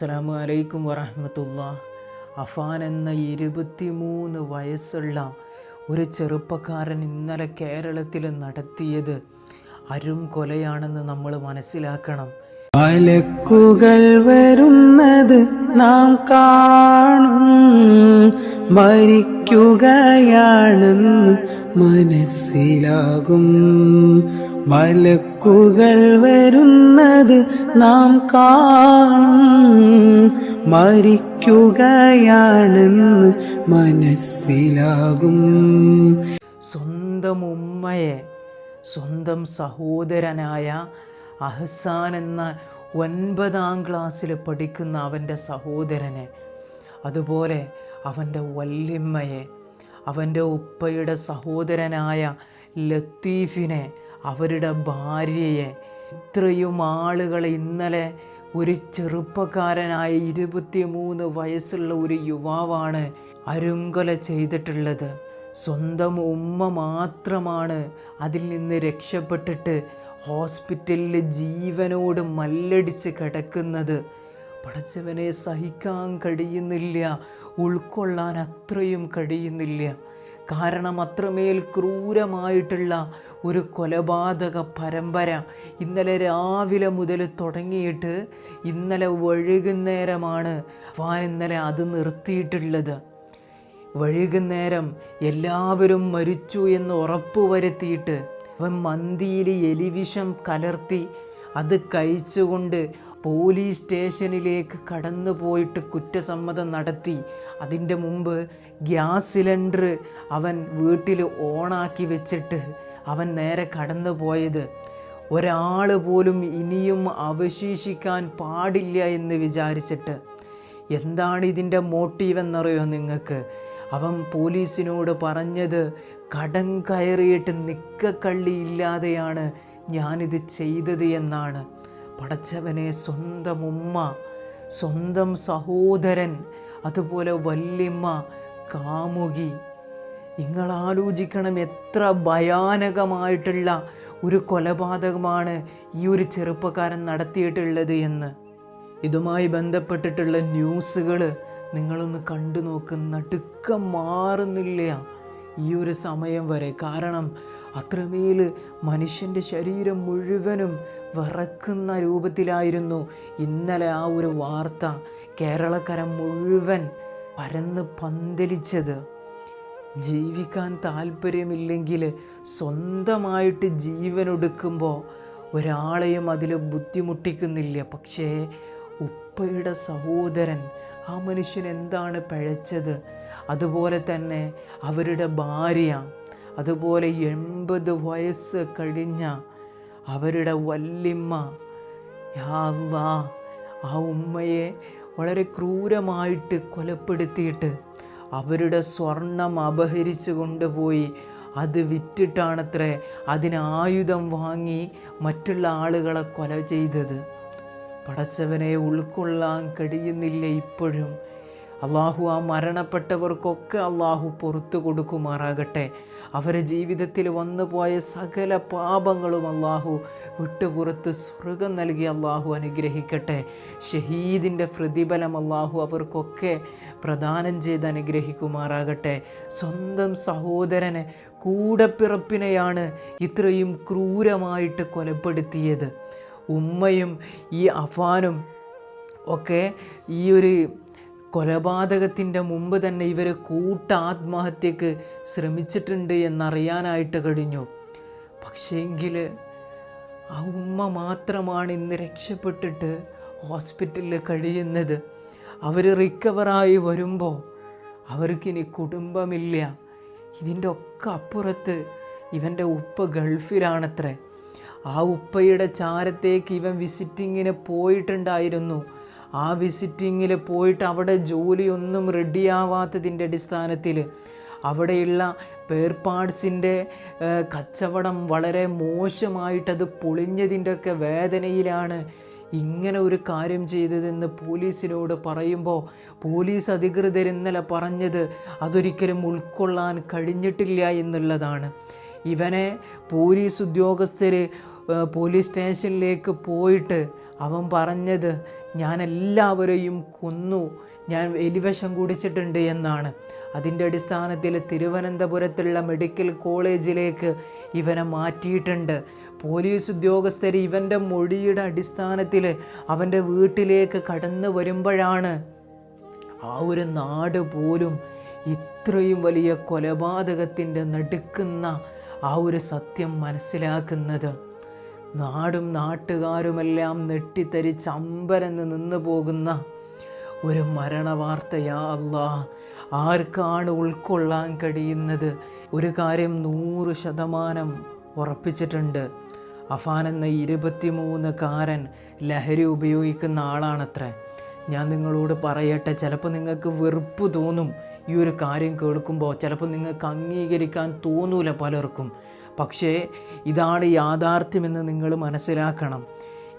അസ്സലാമു അലൈക്കും വറഹമത്തുള്ള അഫാൻ എന്ന ഇരുപത്തിമൂന്ന് വയസ്സുള്ള ഒരു ചെറുപ്പക്കാരൻ ഇന്നലെ കേരളത്തിൽ നടത്തിയത് അരും കൊലയാണെന്ന് നമ്മൾ മനസ്സിലാക്കണം. മലക്കുകൾ വരുന്നത് നാം കാണും. മരിക്കുകയാണെന്ന് മനസ്സിലാകും. മലക്കുകൾ വരുന്നത് നാം കാണും. മരിക്കുകയാണെന്ന് മനസ്സിലാകും. സ്വന്തം ഉമ്മയെ സ്വന്തം സഹോദരനായ അഹസാൻ എന്ന ഒൻപതാം ക്ലാസ്സിൽ പഠിക്കുന്ന അവന്റെ സഹോദരനെ അതുപോലെ അവന്റെ വല്യമ്മയെ അവന്റെ ഉപ്പയുടെ സഹോദരനായ ലത്തീഫിനെ അവരുടെ ഭാര്യയെ ഇത്രയും ആളുകളെ ഇന്നലെ ഒരു ചെറുപ്പക്കാരനായ ഇരുപത്തിമൂന്ന് വയസ്സുള്ള ഒരു യുവാവാണ് അരുങ്കൊല ചെയ്തിട്ടുള്ളത്. സ്വന്തം ഉമ്മ മാത്രമാണ് അതിൽ നിന്ന് രക്ഷപ്പെട്ടിട്ട് ഹോസ്പിറ്റലിൽ ജീവനോട് മല്ലടിച്ച് കിടക്കുന്നത്. പഠിച്ചവനെ സഹിക്കാൻ കഴിയുന്നില്ല ഉൾക്കൊള്ളാൻ അത്രയും കഴിയുന്നില്ല. കാരണം അത്രമേൽ ക്രൂരമായിട്ടുള്ള ഒരു കൊലപാതക പരമ്പര ഇന്നലെ രാവിലെ മുതൽ തുടങ്ങിയിട്ട് ഇന്നലെ വൈകുന്നേരമാണ് ഫാൻ ഇന്നലെ അത് നിർത്തിയിട്ടുള്ളത്. വൈകുന്നേരം എല്ലാവരും മരിച്ചു എന്ന് ഉറപ്പ് വരുത്തിയിട്ട് അവൻ മന്തിയിൽ എലിവിഷം കലർത്തി അത് കഴിച്ചുകൊണ്ട് പോലീസ് സ്റ്റേഷനിലേക്ക് കടന്നു പോയിട്ട് കുറ്റസമ്മതം നടത്തി. അതിന്റെ മുമ്പ് ഗ്യാസ് സിലിണ്ടർ അവൻ വീട്ടിൽ ഓണാക്കി വെച്ചിട്ട് അവൻ നേരെ കടന്നു പോയത് ഒരാൾ പോലും ഇനിയും അവശേഷിക്കാൻ പാടില്ല എന്ന് വിചാരിച്ചിട്ട്. എന്താണ് ഇതിന്റെ മോട്ടീവ് എന്നറിയോ നിങ്ങൾക്ക്? അവൻ പോലീസിനോട് പറഞ്ഞത് കടം കയറിയിട്ട് നിക്കക്കള്ളിയില്ലാതെയാണ് ഞാനിത് ചെയ്തത് എന്നാണ്. പടച്ചവനെ സ്വന്തം ഉമ്മ സ്വന്തം സഹോദരൻ അതുപോലെ വല്യമ്മ കാമുകി. നിങ്ങൾ ആലോചിക്കണം എത്ര ഭയാനകമായിട്ടുള്ള ഒരു കൊലപാതകമാണ് ഈ ഒരു ചെറുപ്പക്കാരൻ നടത്തിയിട്ടുള്ളത് എന്ന്. ഇതുമായി ബന്ധപ്പെട്ടിട്ടുള്ള ന്യൂസുകൾ നിങ്ങളൊന്ന് കണ്ടു നോക്ക്. നടുക്കം മാറുന്നില്ല ഈ ഒരു സമയം വരെ. കാരണം അത്രമേൽ മനുഷ്യന്റെ ശരീരം മുഴുവനും വിറക്കുന്ന രൂപത്തിലായിരുന്നു ഇന്നലെ ആ ഒരു വാർത്ത. കേരളക്കര മുഴുവൻ പരന്ന് പന്തലിച്ചത്. ജീവിക്കാൻ താല്പര്യമില്ലെങ്കിൽ സ്വന്തമായിട്ട് ജീവനൊടുക്കുമ്പോൾ ഒരാളെയും അതിൽ ബുദ്ധിമുട്ടിക്കുന്നില്ല. പക്ഷേ ഉപ്പയുടെ സഹോദരൻ ആ മനുഷ്യൻ എന്താണ് പഴച്ചത്? അതുപോലെ തന്നെ അവരുടെ ഭാര്യ അതുപോലെ എൺപത് വയസ്സ് കഴിഞ്ഞ അവരുടെ വല്യമ്മ യാവാ ആ ഉമ്മയെ വളരെ ക്രൂരമായിട്ട് കൊലപ്പെടുത്തിയിട്ട് അവരുടെ സ്വർണം അപഹരിച്ചു കൊണ്ടുപോയി. അത് വിറ്റിട്ടാണത്രേ അതിന് ആയുധം വാങ്ങി മറ്റുള്ള ആളുകളെ കൊല ചെയ്തത്. പടച്ചവനെ ഉൾക്കൊള്ളാൻ കഴിയുന്നില്ല ഇപ്പോഴും. അള്ളാഹു ആ മരണപ്പെട്ടവർക്കൊക്കെ അള്ളാഹു പുറത്തു കൊടുക്കുമാറാകട്ടെ. അവരെ ജീവിതത്തിൽ വന്നുപോയ സകല പാപങ്ങളും അള്ളാഹു വിട്ടുപുറത്ത് സ്വർഗം നൽകി അള്ളാഹു അനുഗ്രഹിക്കട്ടെ. ഷഹീദിന്റെ പ്രതിഫലം അള്ളാഹു അവർക്കൊക്കെ പ്രദാനം ചെയ്ത് അനുഗ്രഹിക്കുമാറാകട്ടെ. സ്വന്തം സഹോദരനെ കൂടപ്പിറപ്പിനെയാണ് ഇത്രയും ക്രൂരമായിട്ട് കൊലപ്പെടുത്തിയത്. ഉമ്മയും ഈ അഫാനും ഒക്കെ ഈ ഒരു കൊലപാതകത്തിന്റെ മുമ്പ് തന്നെ ഇവർ കൂട്ടാത്മഹത്യക്ക് ശ്രമിച്ചിട്ടുണ്ട് എന്നറിയാനായിട്ട് കഴിഞ്ഞു. പക്ഷേങ്കിൽ ആ ഉമ്മ മാത്രമാണ് ഇന്ന് രക്ഷപ്പെട്ടിട്ട് ഹോസ്പിറ്റലിൽ കഴിയുന്നത്. അവർ റിക്കവറായി വരുമ്പോൾ അവർക്കിനി കുടുംബമില്ല. ഇതിന്റെ ഒക്കെ അപ്പുറത്ത് ഇവന്റെ ഉപ്പ ഗൾഫിലാണത്രേ. ആ ഉപ്പയുടെ ചാരത്തേക്ക് ഇവൻ വിസിറ്റിങ്ങിന് പോയിട്ടുണ്ടായിരുന്നു. ആ വിസിറ്റിങ്ങിൽ പോയിട്ട് അവിടെ ജോലിയൊന്നും റെഡിയാവാത്തതിന്റെ അടിസ്ഥാനത്തിൽ അവിടെയുള്ള പേർ പാർട്സിന്റെ കച്ചവടം വളരെ മോശമായിട്ടത് പൊളിഞ്ഞതിന്റെയൊക്കെ വേദനയിലാണ് ഇങ്ങനെ ഒരു കാര്യം ചെയ്തതെന്ന് പോലീസിനോട് പറയുമ്പോൾ പോലീസ് അധികൃതർ ഇന്നലെ പറഞ്ഞത് അതൊരിക്കലും ഉൾക്കൊള്ളാൻ കഴിഞ്ഞിട്ടില്ല എന്നുള്ളതാണ്. ഇവനെ പോലീസ് ഉദ്യോഗസ്ഥർ പോലീസ് സ്റ്റേഷനിലേക്ക് പോയിട്ട് അവൻ പറഞ്ഞത് ഞാൻ എല്ലാവരെയും കൊന്നു. ഞാൻ എലിവശം കുടിച്ചിട്ടുണ്ട് എന്നാണ്. അതിന്റെ അടിസ്ഥാനത്തിൽ തിരുവനന്തപുരത്തുള്ള മെഡിക്കൽ കോളേജിലേക്ക് ഇവനെ മാറ്റിയിട്ടുണ്ട്. പോലീസ് ഉദ്യോഗസ്ഥർ ഇവന്റെ മൊഴിയുടെ അടിസ്ഥാനത്തിൽ അവന്റെ വീട്ടിലേക്ക് കടന്നു വരുമ്പോഴാണ് ആ ഒരു നാട് പോലും ഇത്രയും വലിയ കൊലപാതകത്തിന്റെ നടുക്കുന്ന ആ ഒരു സത്യം മനസ്സിലാക്കുന്നത്. നാടും നാട്ടുകാരുമെല്ലാം നെട്ടിത്തരിച്ച് അമ്പരന്ന് നിന്ന് പോകുന്ന ഒരു മരണവാർത്തയാ അല്ലാ ആർക്കാണ് ഉൾക്കൊള്ളാൻ കഴിയുന്നത്? ഒരു കാര്യം നൂറ് ശതമാനം ഉറപ്പിച്ചിട്ടുണ്ട്. അഫാൻ എന്ന ഇരുപത്തിമൂന്ന് കാരൻ ലഹരി ഉപയോഗിക്കുന്ന ആളാണത്രേ. ഞാൻ നിങ്ങളോട് പറയട്ടെ ചിലപ്പോൾ നിങ്ങൾക്ക് വെറുപ്പ് തോന്നും. ഈ ഒരു കാര്യം കേൾക്കുമ്പോൾ ചിലപ്പോൾ നിങ്ങൾക്ക് അംഗീകരിക്കാൻ തോന്നൂല പലർക്കും. പക്ഷേ ഇതാണ് യാഥാർത്ഥ്യമെന്ന് നിങ്ങൾ മനസ്സിലാക്കണം.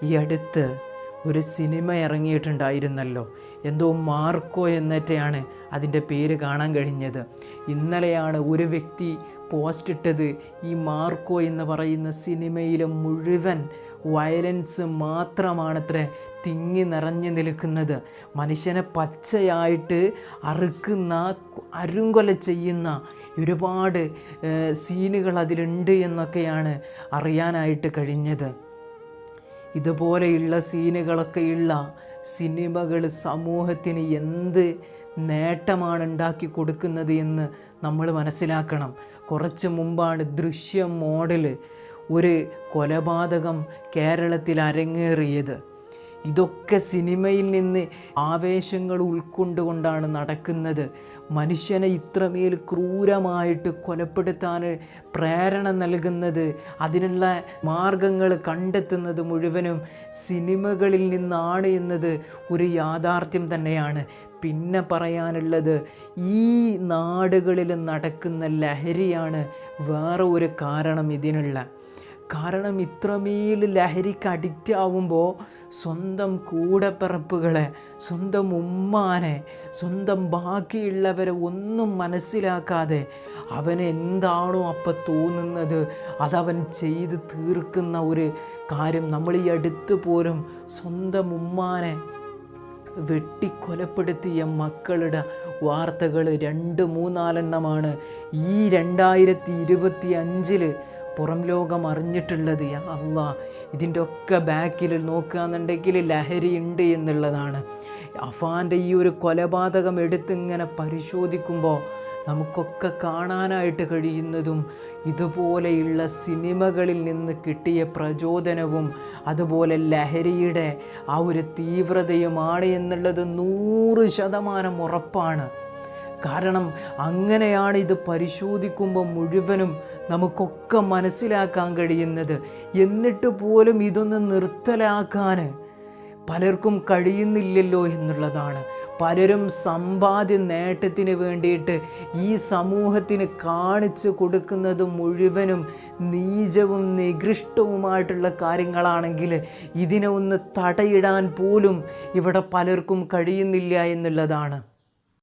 ഈ അടുത്ത് ഒരു സിനിമ ഇറങ്ങിയിട്ടുണ്ടായിരുന്നല്ലോ. എന്തോ മാർക്കോ എന്നിട്ടാണ് അതിന്റെ പേര് കാണാൻ കഴിഞ്ഞത്. ഇന്നലെയാണ് ഒരു വ്യക്തി പോസ്റ്റ് ഇട്ടത് ഈ മാർക്കോ എന്ന് പറയുന്ന സിനിമയിലെ മുഴുവൻ വയലൻസ് മാത്രമാണത്രേ തിങ്ങി നിറഞ്ഞു നിൽക്കുന്നത്. മനുഷ്യനെ പച്ചയായിട്ട് അറുക്കുന്ന അരുങ്കൊല ചെയ്യുന്ന ഒരുപാട് സീനുകൾ അതിലുണ്ട് എന്നൊക്കെയാണ് അറിയാനായിട്ട് കഴിഞ്ഞത്. ഇതുപോലെയുള്ള സീനുകളൊക്കെയുള്ള സിനിമകൾ സമൂഹത്തിന് എന്ത് നേട്ടമാണ് ഉണ്ടാക്കി കൊടുക്കുന്നത് എന്ന് നമ്മൾ മനസ്സിലാക്കണം. കുറച്ച് മുമ്പാണ് ദൃശ്യം മോഡൽ ഒരു കൊലപാതകം കേരളത്തിൽ അരങ്ങേറിയത്. ഇതൊക്കെ സിനിമയിൽ നിന്ന് ആവേശങ്ങൾ ഉൾക്കൊണ്ടുകൊണ്ടാണ് നടക്കുന്നത്. മനുഷ്യനെ ഇത്രമേൽ ക്രൂരമായിട്ട് കൊലപ്പെടുത്താൻ പ്രേരണ നൽകുന്നത് അതിനുള്ള മാർഗങ്ങൾ കണ്ടെത്തുന്നത് മുഴുവനും സിനിമകളിൽ നിന്നാണ് എന്നത് ഒരു യാഥാർത്ഥ്യം തന്നെയാണ്. പിന്നെ പറയാനുള്ളത് ഈ നാടുകളിൽ നടക്കുന്ന ലഹരിയാണ് വേറെ ഒരു കാരണം ഇതിനുള്ള. കാരണം ഇത്രമേൽ ലഹരിക്ക് അഡിക്റ്റ് ആവുമ്പോൾ സ്വന്തം കൂടപ്പിറപ്പുകളെ സ്വന്തം ഉമ്മാനെ സ്വന്തം ബാക്കിയുള്ളവരെ ഒന്നും മനസ്സിലാക്കാതെ അവന് എന്താണോ അപ്പം തോന്നുന്നത് അതവൻ ചെയ്ത് തീർക്കുന്ന ഒരു കാര്യം നമ്മൾ ഈ അടുത്ത് പോലും സ്വന്തം ഉമ്മാനെ വെട്ടിക്കൊലപ്പെടുത്തിയ മക്കളുടെ വാർത്തകൾ രണ്ട് മൂന്നാലെണ്ണമാണ്. ഈ രണ്ടായിരത്തി ഇരുപത്തി അഞ്ചിൽ പുറം ലോകം അറിഞ്ഞിട്ടുള്ളത് യാ അള്ളാ. ഇതിന്റെ ഒക്കെ ബാക്കിൽ നോക്കുകയെന്നുണ്ടെങ്കിൽ ലഹരി ഉണ്ട് എന്നുള്ളതാണ്. അഫാന്റെ ഈ ഒരു കൊലപാതകം എടുത്തിങ്ങനെ പരിശോധിക്കുമ്പോൾ നമുക്കൊക്കെ കാണാനായിട്ട് കഴിയുന്നതും ഇതുപോലെയുള്ള സിനിമകളിൽ നിന്ന് കിട്ടിയ പ്രചോദനവും അതുപോലെ ലഹരിയുടെ ആ ഒരു തീവ്രതയുമാണ് എന്നുള്ളത് നൂറ് ശതമാനം ഉറപ്പാണ്. കാരണം അങ്ങനെയാണ് ഇത് പരിശോധിക്കുമ്പോൾ മുഴുവനും നമുക്കൊക്കെ മനസ്സിലാക്കാൻ കഴിയുന്നത്. എന്നിട്ട് പോലും ഇതൊന്ന് നിർത്തലാക്കാൻ പലർക്കും കഴിയുന്നില്ലല്ലോ എന്നുള്ളതാണ്. പലരും സമ്പാദ്യ നേട്ടത്തിന് വേണ്ടിയിട്ട് ഈ സമൂഹത്തിന് കാണിച്ചു കൊടുക്കുന്നത് മുഴുവനും നീചവും നികൃഷ്ടവുമായിട്ടുള്ള കാര്യങ്ങളാണെങ്കിൽ ഇതിനെ ഒന്ന് തടയിടാൻ പോലും ഇവിടെ പലർക്കും കഴിയുന്നില്ല എന്നുള്ളതാണ്.